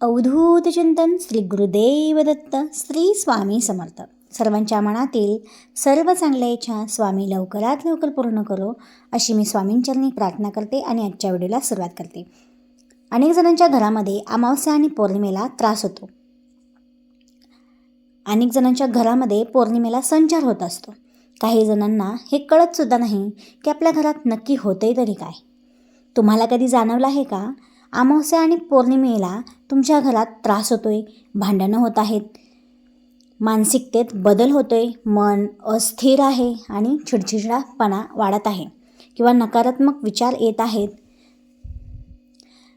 अवधूत चिंतन श्री गुरुदेव दत्त श्री स्वामी समर्थ. सर्वांच्या मनातील सर्व चांगल्या इच्छा स्वामी लवकरात लवकर पूर्ण करो अशी मी स्वामींचरणी प्रार्थना करते आणि आजच्या व्हिडिओला सुरुवात करते. अनेक जणांच्या घरामध्ये अमावस्या आणि पौर्णिमेला त्रास होतो. अनेक जणांच्या घरामध्ये पौर्णिमेला संचार होत असतो. काही जणांना हे कळतसुद्धा नाही की आपल्या घरात नक्की होतंय तरी काय. तुम्हाला कधी जाणवलं आहे का? अमावस्या आणि पौर्णिमेला तुमच्या घरात त्रास होतोय भांडणं होत आहेत. मानसिकतेत बदल होतोय मन अस्थिर आहे आणि चिडचिडापणा वाढत आहे किंवा नकारात्मक विचार येत आहेत.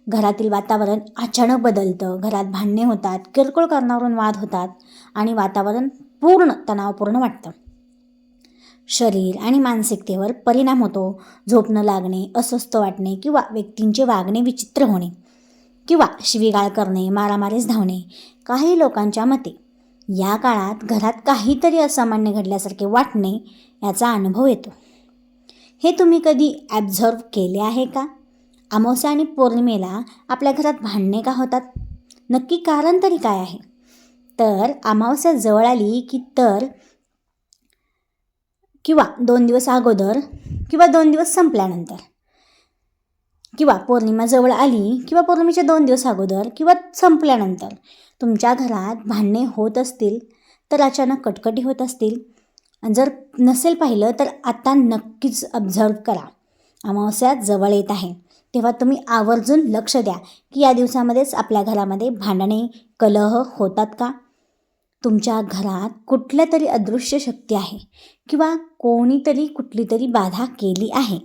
घरातील वातावरण अचानक बदलतं घरात भांडणे होतात किरकोळ कारणावरून वाद होतात आणि वातावरण पूर्ण तणावपूर्ण वाटतं. शरीर आणि मानसिकतेवर परिणाम होतो. झोप न लागणे अस्वस्थ वाटणे किंवा व्यक्तींचे वागणे विचित्र होणे किंवा शिवीगाळ करणे मारामारीस धावणे काही लोकांच्या मते. या काळात घरात काहीतरी असामान्य घडल्यासारखे वाटणे याचा अनुभव येतो. हे तुम्ही कधी ॲब्झर्व केले आहे का? अमावस्या आणि पौर्णिमेला आपल्या घरात भांडणे का होतात? नक्की कारण तरी काय आहे? तर अमावस्या जवळ आली की तर किंवा दोन दिवस अगोदर किंवा दोन दिवस संपल्यानंतर. किंवा पौर्णिमा जवळ आली किंवा पौर्णिमेच्या दोन दिवस अगोदर किंवा संपल्यानंतर तुमच्या घरात भांडणे होत असतील तर अचानक कटकटी होत असतील. आणि जर नसेल पाहिलं तर आता नक्कीच ऑब्झर्व करा. अमावस्या जवळ येत आहे. तेव्हा तुम्ही आवर्जून लक्ष द्या की या दिवसामध्येच आपल्या घरामध्ये भांडणे कलह होतात का? तुमच्या घरात कुठल्या तरी अदृश्य शक्ती आहे किंवा कोणीतरी कुठली तरी बाधा केली आहे.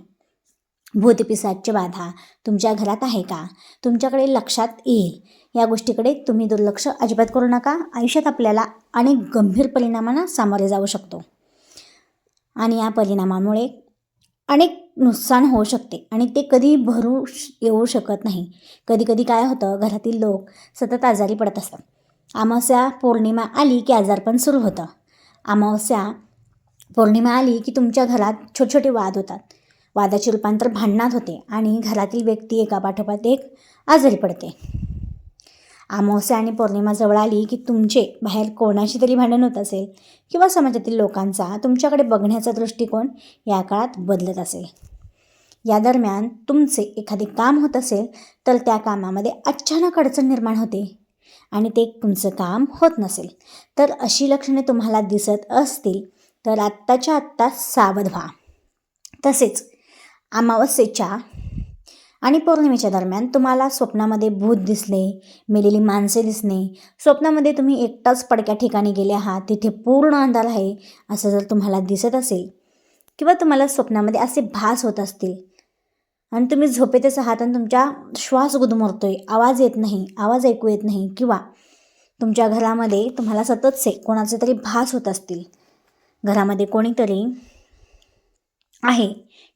भूतपिसाची बाधा तुमच्या घरात आहे का? तुमच्याकडे लक्षात येईल. या गोष्टीकडे तुम्ही दुर्लक्ष अजिबात करू नका. आयुष्यात आपल्याला अनेक गंभीर परिणामांना सामोरे जाऊ शकतो. आणि या परिणामामुळे अनेक नुकसान होऊ शकते आणि ते कधी भरू येऊ शकत नाही. कधी कधी काय होतं? घरातील लोक सतत आजारी पडत असतात. अमावस्या पौर्णिमा आली की आजारपण सुरू होतं. अमावस्या पौर्णिमा आली की तुमच्या घरात छोटे छोटे वाद होतात. वादाचे रूपांतर भांडणात होते आणि घरातील व्यक्ती एकापाठोपाठ एक आजारी पडते. अमावस्या आणि पौर्णिमा जवळ आली की तुमचे बाहेर कोणाशी तरी भांडण होत असेल किंवा समाजातील लोकांचा तुमच्याकडे बघण्याचा दृष्टिकोन या काळात बदलत असेल. या दरम्यान तुमचे एखादे काम होत असेल तर त्या कामामध्ये अचानक अडचण निर्माण होते. आणि ते तुमचं काम होत नसेल. तर अशी लक्षणे तुम्हाला दिसत असतील तर आत्ताच्या आत्ता सावध व्हा. तसेच अमावस्येच्या आणि पौर्णिमेच्या दरम्यान तुम्हाला स्वप्नामध्ये भूत दिसले मेलेली माणसे दिसणे स्वप्नामध्ये तुम्ही एकटाच पडक्या ठिकाणी गेले आहात तिथे पूर्ण अंधार आहे असं जर तुम्हाला दिसत असेल किंवा तुम्हाला स्वप्नामध्ये असे भास होत असतील आणि तुम्ही झोपेतच आहात आणि तुमच्या श्वास गुदमरतो आहे आवाज येत नाही आवाज ऐकू येत नाही किंवा तुमच्या घरामध्ये तुम्हाला सततचे कोणाचे तरी भास होत असतील. घरामध्ये कोणीतरी आहे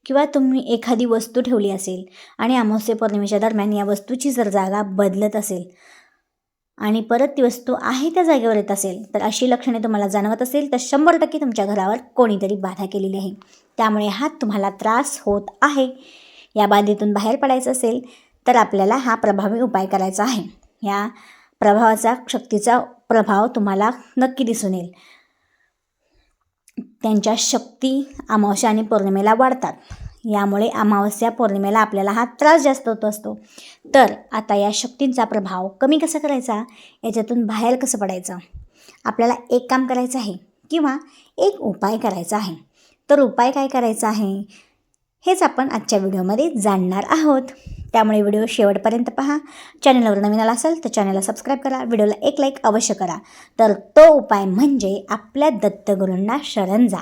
किंवा तुम्ही एखादी वस्तू ठेवली असेल आणि अमावस्ये पौर्णिमेच्या दरम्यान या वस्तूची जर जागा बदलत असेल आणि परत ती वस्तू आहे त्या जागेवर येत असेल तर अशी लक्षणे तुम्हाला जाणवत असेल तर शंभर टक्के तुमच्या घरावर कोणीतरी बाधा केलेली आहे. त्यामुळे हा तुम्हाला त्रास होत आहे. या बाधेतून बाहेर पडायचं असेल तर आपल्याला हा प्रभावी उपाय करायचा आहे. या प्रभावाचा शक्तीचा प्रभाव तुम्हाला नक्की दिसून येईल. त्यांच्या शक्ती अमावस्या आणि पौर्णिमेला वाढतात. यामुळे अमावस्या पौर्णिमेला आपल्याला हा त्रास जास्त होत असतो. तर आता या शक्तींचा प्रभाव कमी कसा करायचा? याच्यातून बाहेर कसं पडायचं? आपल्याला एक काम करायचं आहे किंवा एक उपाय करायचा आहे. तर उपाय काय करायचा आहे? हेच आपण आजच्या व्हिडिओमध्ये जाणणार आहोत. त्यामुळे व्हिडिओ शेवटपर्यंत पहा. चॅनलवर नवीन आला असेल तर चॅनलला सबस्क्राईब करा. व्हिडिओला एक लाईक अवश्य करा. तर तो उपाय म्हणजे आपल्या दत्तगुरूंना शरण जा.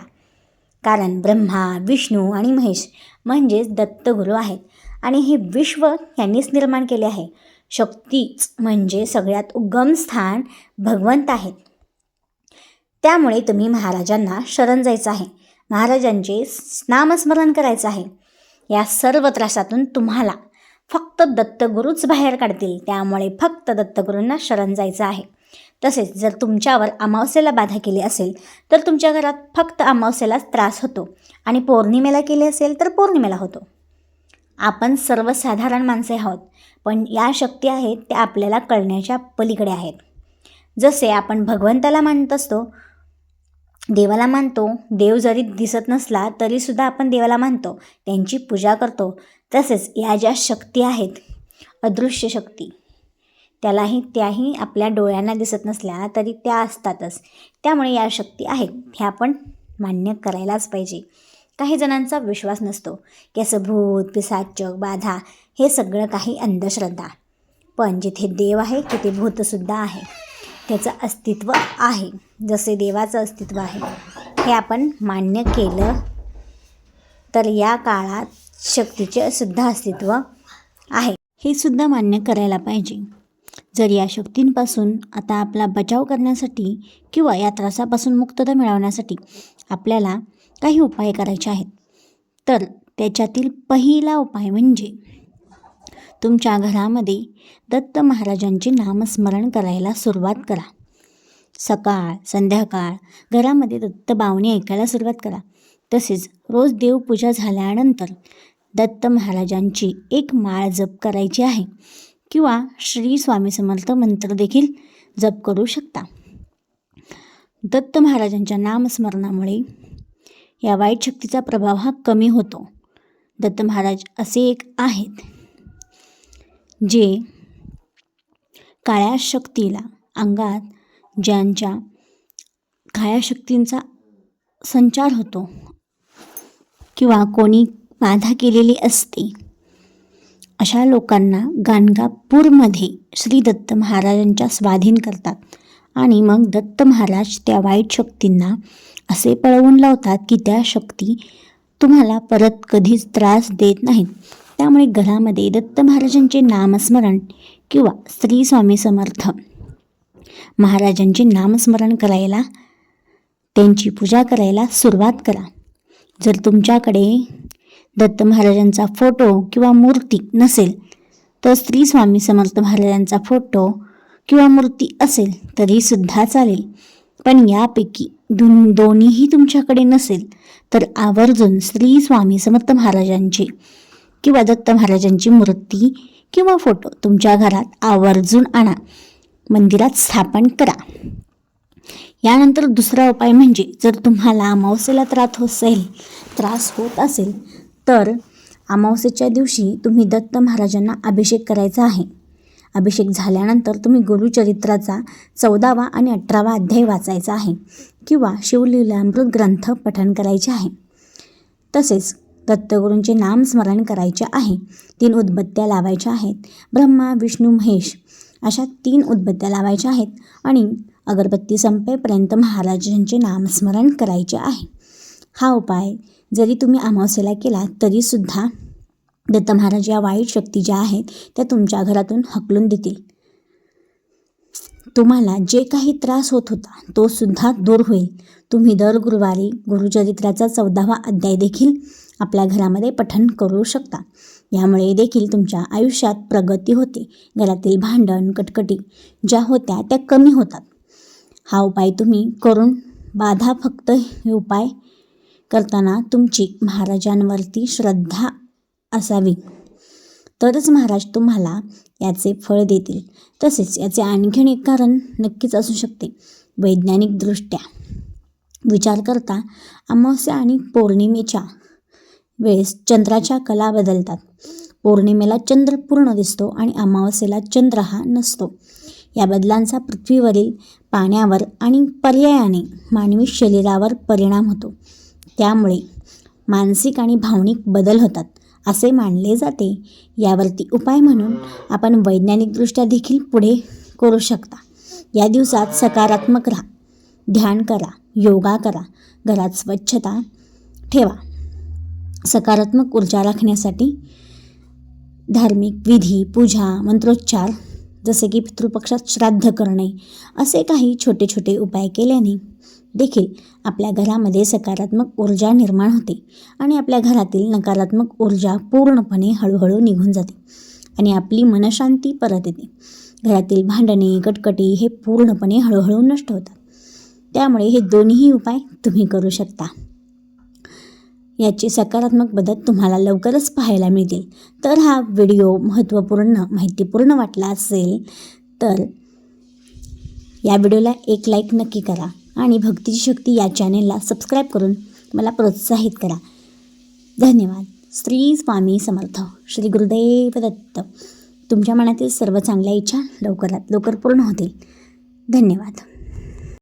कारण ब्रह्मा विष्णू आणि महेश म्हणजेच दत्तगुरू आहेत. आणि हे विश्व यांनीच निर्माण केले आहे. शक्तीच म्हणजे सगळ्यात उगम स्थान भगवंत आहेत. त्यामुळे तुम्ही महाराजांना शरण जायचं आहे. महाराजांचे नामस्मरण करायचं आहे. या सर्व त्रासातून तुम्हाला फक्त दत्तगुरूच बाहेर काढतील. त्यामुळे फक्त दत्तगुरूंना शरण जायचं आहे. तसेच जर तुमच्यावर अमावस्येला बाधा केली असेल तर तुमच्या घरात फक्त अमावस्येलाच त्रास होतो आणि पौर्णिमेला केली असेल तर पौर्णिमेला होतो. आपण सर्वसाधारण माणसे आहोत पण या शक्ती आहेत त्या आपल्याला कळण्याच्या पलीकडे आहेत. जसे आपण भगवंताला मानत असतो देवाला मानतो देव जरी दिसत नसला तरीसुद्धा आपण देवाला मानतो त्यांची पूजा करतो. तसेच या ज्या शक्ती आहेत अदृश्य शक्ती त्यालाही त्याही आपल्या डोळ्यांना दिसत नसल्या तरी त्या असतातच. त्यामुळे या शक्ती आहेत ह्या आपण मान्य करायलाच पाहिजे. काही जणांचा विश्वास नसतो की असं भूत पिसाचक बाधा हे सगळं काही अंधश्रद्धा. पण जिथे देव आहे तिथे भूतसुद्धा आहे. त्याचं अस्तित्व आहे. जसे देवाचं अस्तित्व आहे. हे आपण मान्य केलं तर या काळात शक्तीचे सुद्धा अस्तित्व आहे. हे सुद्धा मान्य करायला पाहिजे. जर या शक्तींपासून आता आपला बचाव करण्यासाठी किंवा या त्रासापासून मुक्तता मिळवण्यासाठी आपल्याला काही उपाय करायचे आहेत तर त्याच्यातील पहिला उपाय म्हणजे तुमच्या घरामध्ये दत्त महाराजांचे नामस्मरण करायला सुरुवात करा. सकाळ संध्याकाळ घरामध्ये दत्त बावणी ऐकायला सुरुवात करा. तसेच रोज देवपूजा झाल्यानंतर दत्त महाराजांची एक माळ जप करायची आहे किंवा श्री स्वामी समर्थ मंत्र देखील जप करू शकता. दत्त महाराजांच्या नामस्मरणामुळे या वाईट शक्तीचा प्रभाव हा कमी होतो. दत्त महाराज असे एक आहेत. जे काळ्या शक्तीला अंगात ज्यांच्या काळ्या शक्तींचा संचार होतो किंवा कोणी बाधा केलेली असते अशा लोकांना गाणगापूरमध्ये श्री दत्त महाराजांच्या स्वाधीन करतात. आणि मग दत्त महाराज त्या वाईट शक्तींना असे पळवून लावतात की त्या शक्ती तुम्हाला परत कधीच त्रास देत नाहीत. त्यामुळे घरामध्ये दत्त महाराजांचे नामस्मरण किंवा स्त्री स्वामी समर्थ महाराजांचे नामस्मरण करायला त्यांची पूजा करायला सुरुवात करा. जर तुमच्याकडे दत्त महाराजांचा फोटो किंवा मूर्ती नसेल तर स्त्री स्वामी समर्थ महाराजांचा फोटो किंवा मूर्ती असेल तरीसुद्धा चालेल. पण यापैकी दोन दोन्हीही तुमच्याकडे नसेल तर आवर्जून श्री स्वामी समर्थ महाराजांची किंवा दत्त महाराजांची मूर्ती किंवा फोटो तुमच्या घरात आवर्जून आणा. मंदिरात स्थापन करा. यानंतर दुसरा उपाय म्हणजे जर तुम्हाला अमावस्येला त्रास असेल त्रास होत असेल तर अमावस्येच्या दिवशी तुम्ही दत्त महाराजांना अभिषेक करायचा आहे. अभिषेक झाल्यानंतर तुम्ही गुरुचरित्राचा चौदावा आणि अठरावा अध्याय वाचायचा आहे किंवा शिवलीलामृत ग्रंथ पठण करायचे आहे. तसेच दत्तगुरूंचे नामस्मरण करायचे आहे. तीन उदबत्त्या लावायच्या आहेत. ब्रह्मा विष्णू महेश अशा तीन उदबत्त्या लावायच्या आहेत आणि अगरबत्ती संपेपर्यंत महाराजांचे नामस्मरण करायचे आहे. हा उपाय जरी तुम्ही अमावस्येला केला तरीसुद्धा दत्त महाराज या वाईट शक्ती ज्या आहेत त्या तुमच्या घरातून हकलून देतील. तुम्हाला जे काही त्रास होत होता तो सुद्धा दूर होईल. तुम्ही दर गुरुवारी गुरुचरित्राचा चौदावा अध्याय देखील आपल्या घरामध्ये पठण करू शकता. यामुळे देखील तुमच्या आयुष्यात प्रगती होते. घरातील भांडण कटकटी ज्या होत्या त्या कमी होतात. हा उपाय तुम्ही करून बाधा फक्त हे उपाय करताना तुमची महाराजांवरती श्रद्धा असावी. तरच महाराज तुम्हाला याचे फळ देतील. तसेच याचे आणखीन एक कारण नक्कीच असू शकते. वैज्ञानिकदृष्ट्या विचार करता अमावस्या आणि पौर्णिमेच्या वेळेस चंद्राच्या कला बदलतात. पौर्णिमेला चंद्र पूर्ण दिसतो आणि अमावस्येला चंद्र हा नसतो. या बदलांचा पृथ्वीवरील पाण्यावर आणि पर्यायाने मानवी शरीरावर परिणाम होतो. त्यामुळे मानसिक आणि भावनिक बदल होतात असे मानले जाते. यावरती उपाय म्हणून आपण वैज्ञानिकदृष्ट्या देखील पुढे करू शकता. या दिवसात सकारात्मक राहा ध्यान करा योगा करा घरात स्वच्छता ठेवा. सकारात्मक ऊर्जा राखण्यासाठी धार्मिक विधी पूजा मंत्रोच्चार जसे की पितृपक्षात श्राद्ध करणे असे काही छोटे छोटे उपाय केल्याने देखील आपल्या घरामध्ये सकारात्मक ऊर्जा निर्माण होते आणि आपल्या घरातील नकारात्मक ऊर्जा पूर्णपणे हळूहळू निघून जाते आणि आपली मनशांती परत येते. घरातील भांडणे कटकटी हे पूर्णपणे हळूहळू नष्ट होतात. त्यामुळे हे दोन्ही उपाय तुम्ही करू शकता. याची सकारात्मक बदल तुम्हाला लवकरच पाहायला मिळतील. तर हा व्हिडिओ महत्त्वपूर्ण माहितीपूर्ण वाटला असेल तर या व्हिडिओला एक लाईक नक्की करा आणि भक्तीची शक्ती या चॅनेलला सबस्क्राईब करून मला प्रोत्साहित करा. धन्यवाद. श्री स्वामी समर्थ. श्री गुरुदेव दत्त. तुमच्या मनातील सर्व चांगल्या इच्छा लवकरात लवकर पूर्ण होतील. धन्यवाद.